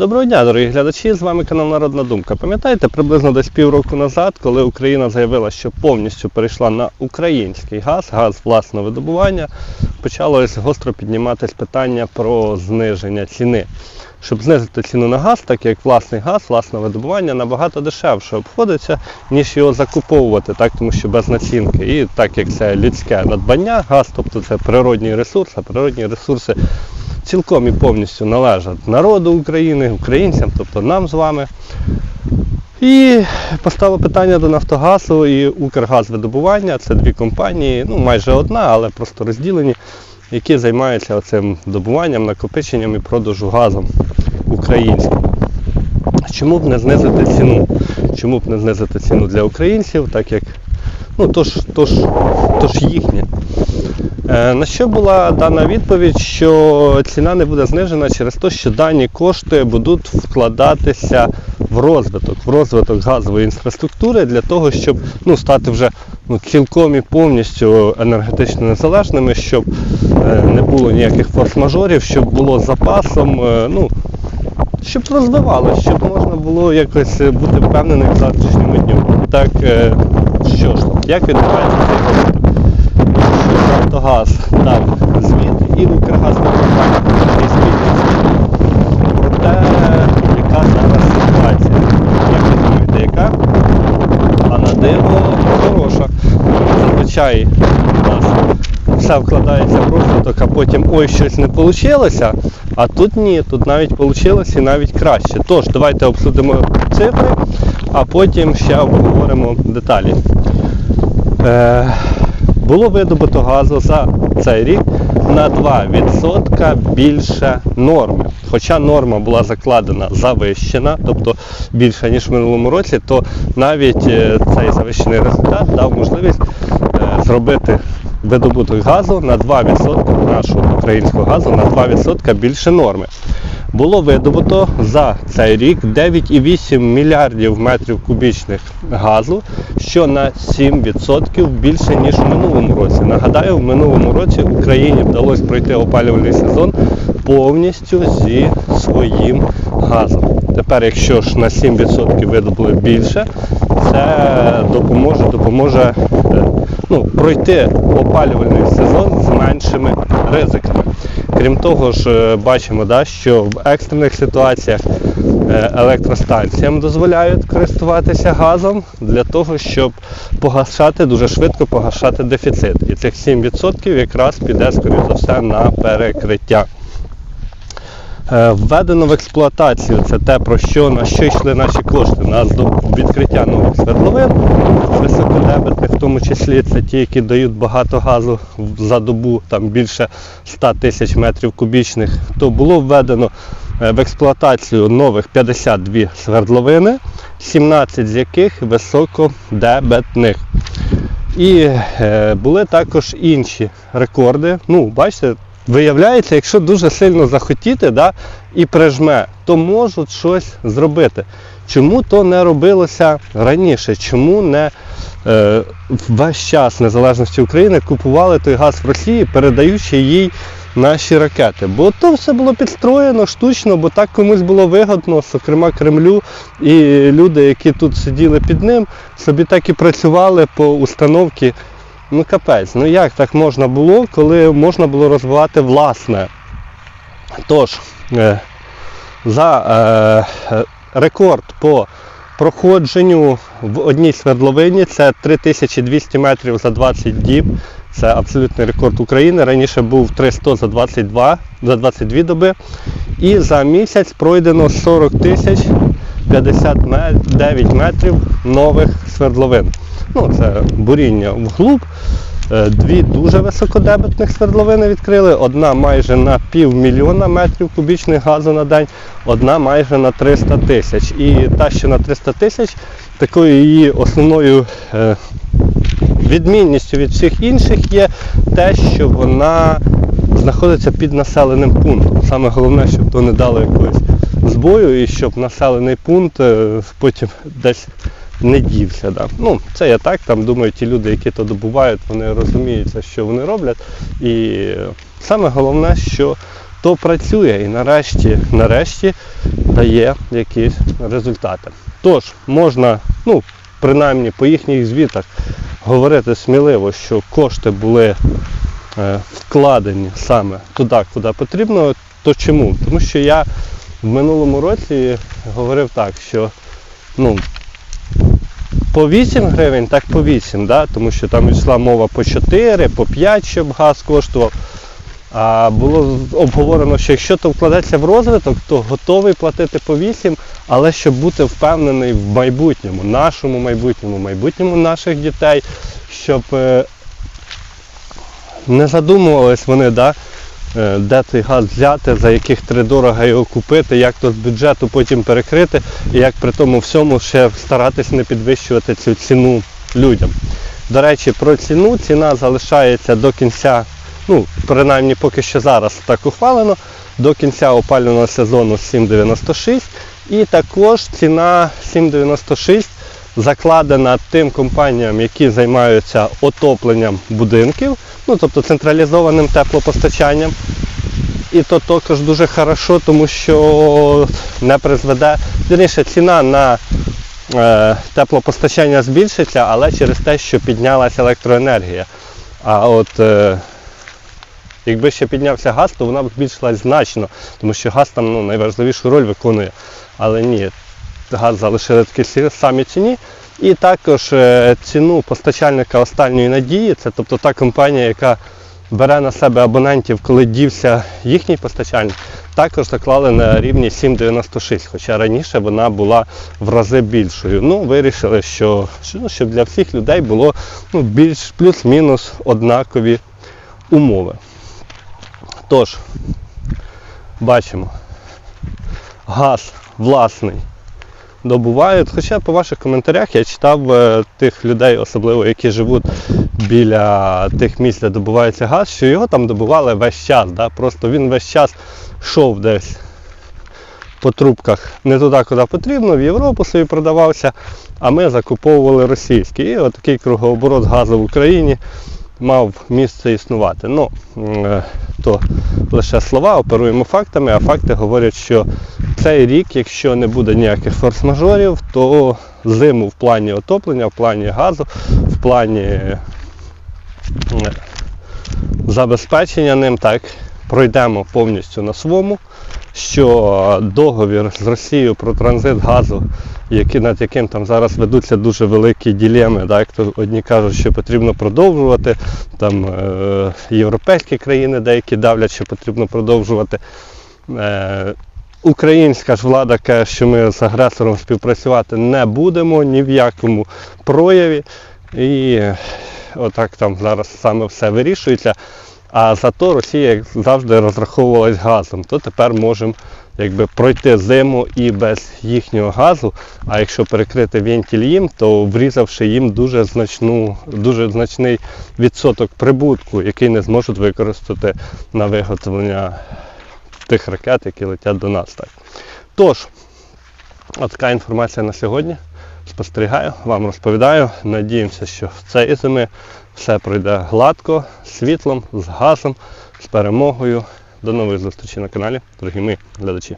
Доброго дня, дорогі глядачі! З вами канал Народна Думка. Пам'ятаєте, приблизно десь півроку назад, коли Україна заявила, що повністю перейшла на український газ, газ власного видобування, почалось гостро підніматись питання про зниження ціни. Щоб знизити ціну на газ, так як власний газ, власне видобування набагато дешевше обходиться, ніж його закуповувати, так, тому що без націнки. І так як це людське надбання, газ, тобто це природній ресурс, а природні ресурси цілком і повністю належать народу України, українцям, тобто нам з вами. І постало питання до Нафтогазу і Укргазвидобування. Це дві компанії, ну майже одна, але просто розділені, які займаються цим добуванням, накопиченням і продажу газу українським. Чому б не знизити ціну? Чому б не знизити ціну для українців, так як ну, то ж, то ж, то ж їхнє. Е, На що була дана відповідь, що ціна не буде знижена через те, що дані кошти будуть вкладатися в розвиток, в розвиток газової інфраструктури для того, щоб ну, стати вже ну, цілком і повністю енергетично незалежними, щоб е, не було ніяких форс-мажорів, щоб було запасом, е, ну, щоб розвивалося, щоб можна було якось бути впевненим в завтрашньому дню. Так, е, що ж, як відбувається цей розвиток? Нафтогаз дав звіт і Укргаз такий звіт. Проте, яка зараз ситуація? Як ви думаєте, яка? А на диво хороша. Зазвичай у нас все вкладається в розвиток, а потім ой, щось не вийшло, а тут ні, тут навіть вийшло і навіть краще. Тож, давайте обсудимо цифри, а потім ще обговоримо деталі. Е, було видобуто газу за цей рік на 2% більше норми. Хоча норма була закладена завищена, тобто більше ніж в минулому році, то навіть е, цей завищений результат дав можливість е, зробити видобуток газу на 2% нашого українського газу на 2% більше норми. Було видобуто за цей рік 9,8 мільярдів метрів кубічних газу, що на 7% більше ніж в минулому році. Нагадаю, в минулому році Україні вдалося пройти опалювальний сезон повністю зі своїм газом. Тепер, якщо ж на 7% видобули більше, це допоможе, допоможе е, ну, пройти опалювальний сезон з меншими ризиками. Крім того ж, е, бачимо, да, що в екстрених ситуаціях е, електростанціям дозволяють користуватися газом для того, щоб погашати дуже швидко погашати дефіцит. І цих 7% якраз піде, скоріш за все, на перекриття. Е, Введено в експлуатацію це те, про що на що йшли наші кошти на відкриття нових свердловин, високодебетних, в тому числі це ті, які дають багато газу за добу, там більше 100 тисяч метрів кубічних, то було введено е, в експлуатацію нових 52 свердловини, 17 з яких високодебетних. І е, були також інші рекорди. Ну, бачите, виявляється, якщо дуже сильно захотіти да, і прижме, то можуть щось зробити. Чому то не робилося раніше? Чому не е, весь час незалежності України купували той газ в Росії, передаючи їй наші ракети? Бо то все було підстроєно штучно, бо так комусь було вигодно, зокрема Кремлю, і люди, які тут сиділи під ним, собі так і працювали по установці. Ну капець, ну як так можна було, коли можна було розвивати власне? Тож, е, за е, е, рекорд по проходженню в одній свердловині це 3200 метрів за 20 діб. Це абсолютний рекорд України. Раніше був 300 за 22, за 22 доби. І за місяць пройдено 40 тисяч 59 метрів нових свердловин. Ну, це буріння вглуб. Е, Дві дуже високодебетних свердловини відкрили. Одна майже на півмільйона метрів кубічних газу на день, одна майже на 300 тисяч. І та, що на 300 тисяч, такою її основною е, відмінністю від всіх інших є те, що вона знаходиться під населеним пунктом. Саме головне, щоб то не дало якогось збою і щоб населений пункт е, потім десь не дівся. Да. Ну, це я так, там думаю, ті люди, які то добувають, вони розуміються, що вони роблять. І саме головне, що то працює. І нарешті, нарешті дає якісь результати. Тож можна, ну, принаймні по їхніх звітах говорити сміливо, що кошти були е, вкладені саме туди, куди потрібно. То чому? Тому що я в минулому році говорив так, що ну, по 8 гривень, так по 8, да? тому що там йшла мова по 4, по 5, щоб газ коштував. А було обговорено, що якщо то вкладеться в розвиток, то готовий платити по 8, але щоб бути впевнений в майбутньому, нашому майбутньому, майбутньому наших дітей, щоб е, не задумувались вони, да, де цей газ взяти, за яких три дорого його купити, як то з бюджету потім перекрити, і як при тому всьому ще старатись не підвищувати цю ціну людям. До речі, про ціну ціна залишається до кінця, ну, принаймні поки що зараз так ухвалено, до кінця опалювального сезону 7,96. І також ціна 7,96 закладена тим компаніям, які займаються отопленням будинків, ну тобто централізованим теплопостачанням. І то також дуже хорошо, тому що не призведе. Вірніше, ціна на е, теплопостачання збільшиться, але через те, що піднялася електроенергія. А от е, якби ще піднявся газ, то вона б збільшилась значно, тому що газ там ну, найважливішу роль виконує. Але ні, газ залишили такі сі- самі ціні. І також е, ціну постачальника останньої надії, це тобто та компанія, яка бере на себе абонентів, коли дівся їхній постачальник, також заклали на рівні 7,96, хоча раніше вона була в рази більшою. Ну, вирішили, що, ну, щоб для всіх людей було ну, більш плюс-мінус однакові умови. Тож, бачимо, газ власний добувають. Хоча по ваших коментарях я читав е, тих людей, особливо які живуть біля тих місць, де добувається газ, що його там добували весь час. Да? Просто він весь час йшов десь по трубках не туди, куди потрібно, в Європу собі продавався, а ми закуповували російський. І отакий кругооборот газу в Україні мав місце існувати. Ну, е, то лише слова, оперуємо фактами, а факти говорять, що цей рік, якщо не буде ніяких форс-мажорів, то зиму в плані отоплення, в плані газу, в плані е, забезпечення ним так пройдемо повністю на своєму, що договір з Росією про транзит газу, який, над яким там зараз ведуться дуже великі ділеми, так, одні кажуть, що потрібно продовжувати, там е, європейські країни деякі давлять, що потрібно продовжувати. Е, Українська ж влада каже, що ми з агресором співпрацювати не будемо ні в якому прояві. І отак там зараз саме все вирішується. А зато Росія як завжди розраховувалась газом, то тепер можемо якби, пройти зиму і без їхнього газу. А якщо перекрити вентиль їм, то врізавши їм дуже, значну, дуже значний відсоток прибутку, який не зможуть використати на виготовлення тих ракет, які летять до нас. Так. Тож, от така інформація на сьогодні. Спостерігаю, вам розповідаю. Надіємося, що в цієї зими все пройде гладко, з світлом, з газом, з перемогою. До нових зустрічей на каналі, дорогі мої глядачі.